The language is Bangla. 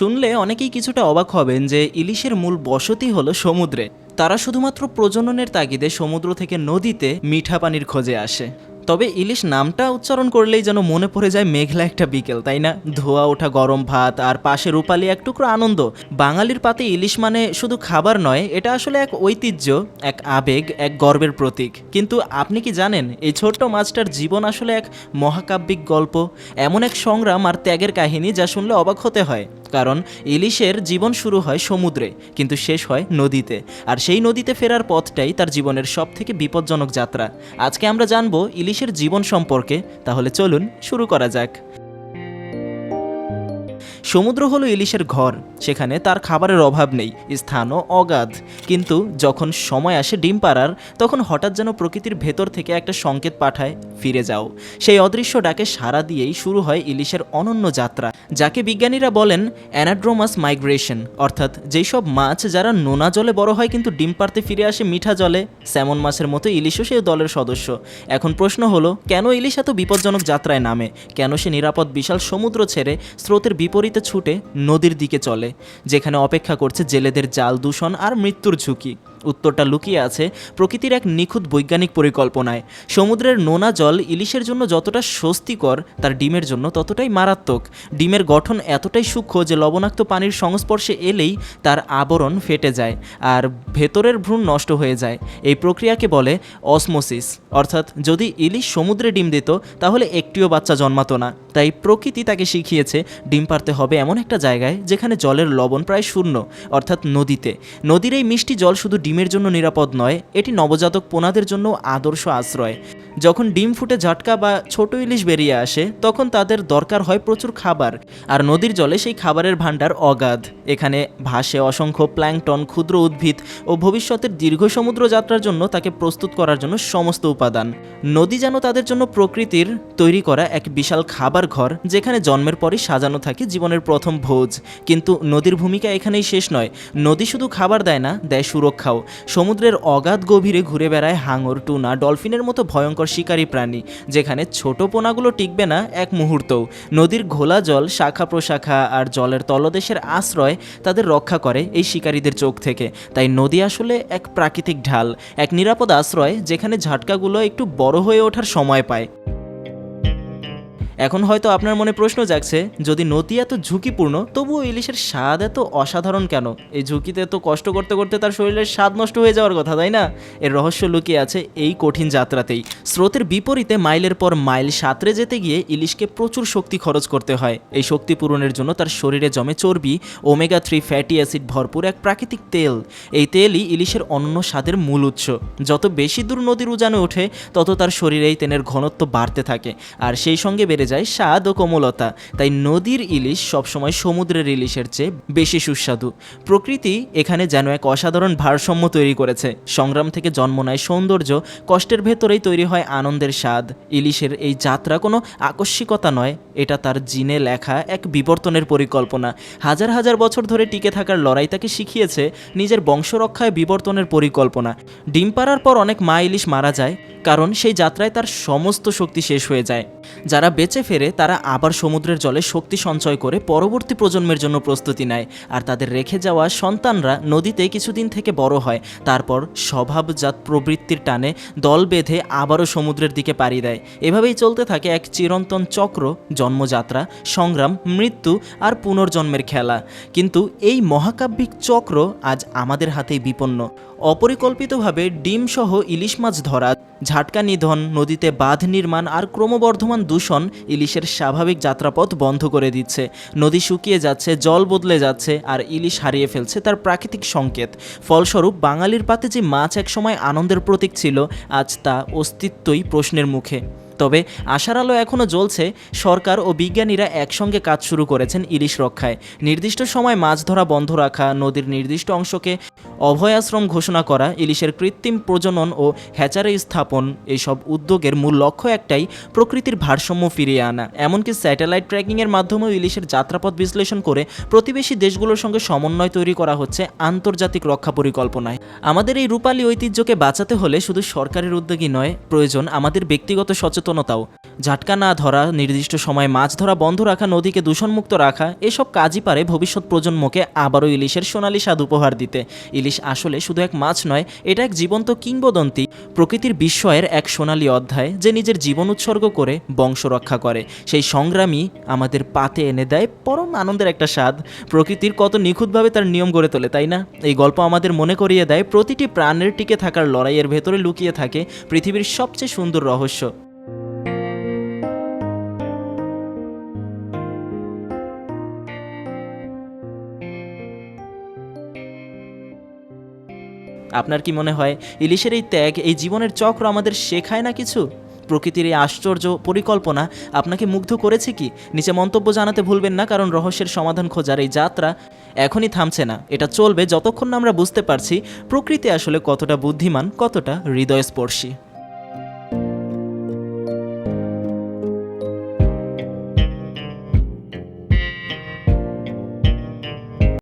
শুনলে অনেকেই কিছুটা অবাক হবেন যে ইলিশের মূল বসতি হলো সমুদ্রে। তারা শুধুমাত্র প্রজননের তাগিদে সমুদ্র থেকে নদীতে মিঠা পানির খোঁজে আসে। তবে ইলিশ নামটা উচ্চারণ করলেই যেন মনে পড়ে যায় মেঘলা একটা বিকেল, তাই না? ধোয়া ওঠা গরম ভাত আর পাশে রূপালি এক টুকরো আনন্দ। বাঙালির পাতে ইলিশ মানে শুধু খাবার নয়, এটা আসলে এক ঐতিহ্য, এক আবেগ, এক গর্বের প্রতীক। কিন্তু আপনি কি জানেন, এই ছোট্ট মাছটার জীবন আসলে এক মহাকাব্যিক গল্প? এমন এক সংগ্রাম আর ত্যাগের কাহিনী যা শুনলে অবাক হতে হয়। কারণ ইলিশের জীবন শুরু হয় সমুদ্রে, কিন্তু শেষ হয় নদীতে। আর সেই নদীতে ফেরার পথটাই তার জীবনের সব থেকে বিপজ্জনক যাত্রা। আজকে আমরা জানব ইলিশের জীবন সম্পর্কে, তাহলে চলুন শুরু করা যাক। সমুদ্র হলো ইলিশের ঘর, সেখানে তার খাবারের অভাব নেই, স্থানও অগাধ। কিন্তু যখন সময় আসে ডিম পাড়ার, তখন হঠাৎ যেন প্রকৃতির ভেতর থেকে একটা সংকেত পাঠায়, ফিরে যাও। সেই অদৃশ্য ডাকে সাড়া দিয়েই শুরু হয় ইলিশের অনন্য যাত্রা, যাকে বিজ্ঞানীরা বলেন অ্যানাড্রোমাস মাইগ্রেশন। অর্থাৎ যেই সব মাছ যারা নোনা জলে বড় হয় কিন্তু ডিম পাড়তে ফিরে আসে মিঠা জলে, স্যামন মাছের মতো ইলিশও সেই দলের সদস্য। এখন প্রশ্ন হলো, কেন ইলিশ এত বিপজ্জনক যাত্রায় নামে? কেন সে নিরাপদ বিশাল সমুদ্র ছেড়ে স্রোতের বিপরীতে ছুটে নদীর দিকে চলে, যেখানে অপেক্ষা করছে জেলেদের জাল দূষণ আর মৃত্যুর ঝুঁকি। উত্তরটা লুকিয়ে আছে প্রকৃতির এক নিখুঁত বৈজ্ঞানিক পরিকল্পনায়। সমুদ্রের নোনা জল ইলিশের জন্য যতটা স্বস্তিকর, তার ডিমের জন্য ততটাই মারাত্মক। ডিমের গঠন এতটাই সূক্ষ্ম যে লবণাক্ত পানির সংস্পর্শে এলেই তার আবরণ ফেটে যায় আর ভেতরের ভ্রূণ নষ্ট হয়ে যায়। এই প্রক্রিয়াকে বলে অসমোসিস। অর্থাৎ যদি ইলিশ সমুদ্রে ডিম দিত, তাহলে একটিও বাচ্চা জন্মাতো না। তাই প্রকৃতি তাকে শিখিয়েছে ডিম পারতে হবে এমন একটা জায়গায় যেখানে জলের লবণ প্রায় শূন্য, অর্থাৎ নদীতে। নদীর এই মিষ্টি জল শুধু ডিমের জন্য নিরাপদ নয়, এটি নবজাতক পোনাদের জন্য আদর্শ আশ্রয়। যখন ডিম ফুটে ঝটকা বা ছোট ইলিশ বেরিয়ে আসে, তখন তাদের দরকার হয় প্রচুর খাবার, আর নদীর জলে সেই খাবারের ভাণ্ডার অগাধ। এখানে ভাসে অসংখ্য প্ল্যাংটন, ক্ষুদ্র উদ্ভিদ ও ভবিষ্যতের দীর্ঘ সমুদ্র যাত্রার জন্য তাকে প্রস্তুত করার জন্য সমস্ত উপাদান। নদী যেন তাদের জন্য প্রকৃতির তৈরি করা এক বিশাল খাবার ঘর, যেখানে জন্মের পরই সাজানো থাকে জীবনের প্রথম ভোজ। কিন্তু নদীর ভূমিকা এখানেই শেষ নয়। নদী শুধু খাবার দেয় না, দেয় সুরক্ষাও। সমুদ্রের অগাধ গভীরে ঘুরে বেড়ায় হাঙর, টুনা, ডলফিনের মতো ভয়ঙ্কর শিকারী প্রাণী, যেখানে ছোট পোনাগুলো টিকবে না এক মুহূর্তও। নদীর ঘোলা জল শাখা প্রশাখা আর জলের তলদেশের আশ্রয় তাদের রক্ষা করে এই শিকারীদের চোখ থেকে। তাই নদী আসলে এক প্রাকৃতিক ঢাল, এক নিরাপদ আশ্রয়, যেখানে ঝাটকাগুলো একটু বড় হয়ে ওঠার সময় পায়। এখন হয়তো আপনার মনে প্রশ্ন জাগছে, যদি নদী এত ঝুঁকিপূর্ণ, তবুও ইলিশের স্বাদ এত অসাধারণ কেন? এই ঝুঁকিতে এত কষ্ট করতে করতে তার শরীরের স্বাদ নষ্ট হয়ে যাওয়ার কথা, তাই না? এর রহস্য লুকিয়ে আছে এই কঠিন যাত্রাতেই। স্রোতের বিপরীতে মাইলের পর মাইল সাঁতরে যেতে গিয়ে ইলিশকে প্রচুর শক্তি খরচ করতে হয়। এই শক্তি পূরণের জন্য তার শরীরে জমে চর্বি, ওমেগা থ্রি ফ্যাটি অ্যাসিড ভরপুর এক প্রাকৃতিক তেল। এই তেলই ইলিশের অন্য স্বাদের মূল উৎস। যত বেশি দূর নদীর উজানে ওঠে, তত তার শরীরে এই ঘনত্ব বাড়তে থাকে। আর সেই সঙ্গে বেড়ে যায় স্বাদ ও কোমলতা। তাই নদীর ইলিশ সবসময় সমুদ্রের ইলিশের চেয়ে বেশি সুস্বাদু। প্রকৃতি এখানে যেন এক অসাধারণ ভারসাম্য তৈরি করেছে। সংগ্রাম থেকে জন্ম নেয় সৌন্দর্য, কষ্টের ভেতরেই তৈরি হয় আনন্দের স্বাদ। ইলিশের এই যাত্রা কোনো আকস্মিকতা নয়, এটা তার জিনে লেখা এক বিবর্তনের পরিকল্পনা। হাজার হাজার বছর ধরে টিকে থাকার লড়াই তাকে শিখিয়েছে নিজের বংশরক্ষায় বিবর্তনের পরিকল্পনা। ডিম পাড়ার পর অনেক মা ইলিশ মারা যায়, কারণ সেই যাত্রায় তার সমস্ত শক্তি শেষ হয়ে যায়। যারা বেঁচে ফেরে, তারা আবার সমুদ্রের জলে শক্তি সঞ্চয় করে পরবর্তী প্রজন্মের জন্য প্রস্তুতি নেয়। আর তাদের রেখে যাওয়া সন্তানরা নদীতে কিছুদিন থেকে বড় হয়। তারপর স্বভাবজাত প্রবৃত্তির টানে দল বেঁধে আবারও সমুদ্রের দিকে পাড়ি দেয়। এভাবেই চলতে থাকে এক চিরন্তন চক্র, জন্মযাত্রা, সংগ্রাম, মৃত্যু আর পুনর্জন্মের খেলা। কিন্তু এই মহাকাব্যিক চক্র আজ আমাদের হাতেই বিপন্ন। অপরিকল্পিতভাবে ডিমসহ ইলিশ মাছ ধরা ঝাটকা নিধন নদীতে বাঁধ নির্মাণ আর ক্রমবর্ধমান দূষণ ইলিশের স্বাভাবিক যাত্রাপথ বন্ধ করে দিচ্ছে। নদী শুকিয়ে যাচ্ছে, জল বদলে যাচ্ছে আর ইলিশ হারিয়ে ফেলছে তার প্রাকৃতিক সংকেত। ফলস্বরূপ, বাঙালির পাতে যে মাছ একসময় আনন্দের প্রতীক ছিল, আজ তা অস্তিত্বই প্রশ্নের মুখে। তবে আশার আলো এখনও জ্বলছে, সরকার ও বিজ্ঞানীরা একসঙ্গে কাজ শুরু করেছেন ইলিশ রক্ষায়। নির্দিষ্ট সময় মাছ ধরা বন্ধ রাখা, নদীর নির্দিষ্ট অংশকে অভয়াশ্রম ঘোষণা করা, ইলিশের কৃত্রিম প্রজনন ও হ্যাচারি স্থাপন এইসব উদ্যোগের মূল লক্ষ্য একটাই, প্রকৃতির ভারসাম্য ফিরিয়ে আনা। এমনকি স্যাটেলাইট ট্র্যাকিংয়ের মাধ্যমেও ইলিশের যাত্রাপথ বিশ্লেষণ করে প্রতিবেশী দেশগুলোর সঙ্গে সমন্বয় তৈরি করা হচ্ছে আন্তর্জাতিক রক্ষা পরিকল্পনায়। আমাদের এই রূপালী ঐতিহ্যকে বাঁচাতে হলে শুধু সরকারের উদ্যোগই নয়, প্রয়োজন আমাদের ব্যক্তিগত সচেতনতাও। ঝাটকা না ধরা, নির্দিষ্ট সময়ে মাছ ধরা, বন্ধ রাখা, নদীকে দূষণমুক্ত রাখা, এসব কাজই পারে ভবিষ্যৎ প্রজন্মকে আবারও ইলিশের সোনালী স্বাদ উপহার দিতে। ইলিশ আসলে শুধু এক মাছ নয়, এটা এক জীবন্ত কিংবদন্তি। প্রকৃতির বিস্ময়ের এক সোনালী অধ্যায় যে নিজের জীবন উৎসর্গ করে, বংশ রক্ষা করে। সেই সংগ্রামী আমাদের পাতে এনে দেয় পরম আনন্দের একটা স্বাদ। প্রকৃতির কত নিখুঁতভাবে তার নিয়ম গড়ে তোলে, তাই না? এই গল্প আমাদের মনে করিয়ে দেয় প্রতিটি প্রাণের টিকে থাকার লড়াইয়ের ভেতরে লুকিয়ে থাকে পৃথিবীর সবচেয়ে সুন্দর রহস্য। আপনার কি মনে হয় ইলিশের এই ত্যাগ, এই জীবনের চক্র আমাদের শেখায় না কিছু? প্রকৃতির এই আশ্চর্য পরিকল্পনা আপনাকে মুগ্ধ করেছে কি? নিচে মন্তব্য জানাতে ভুলবেন না, কারণ রহস্যের সমাধান খোঁজার এই যাত্রা এখনই থামছে না। এটা চলবে যতক্ষণ না আমরা বুঝতে পারছি প্রকৃতি আসলে কতটা বুদ্ধিমান, কতটা হৃদয়স্পর্শী।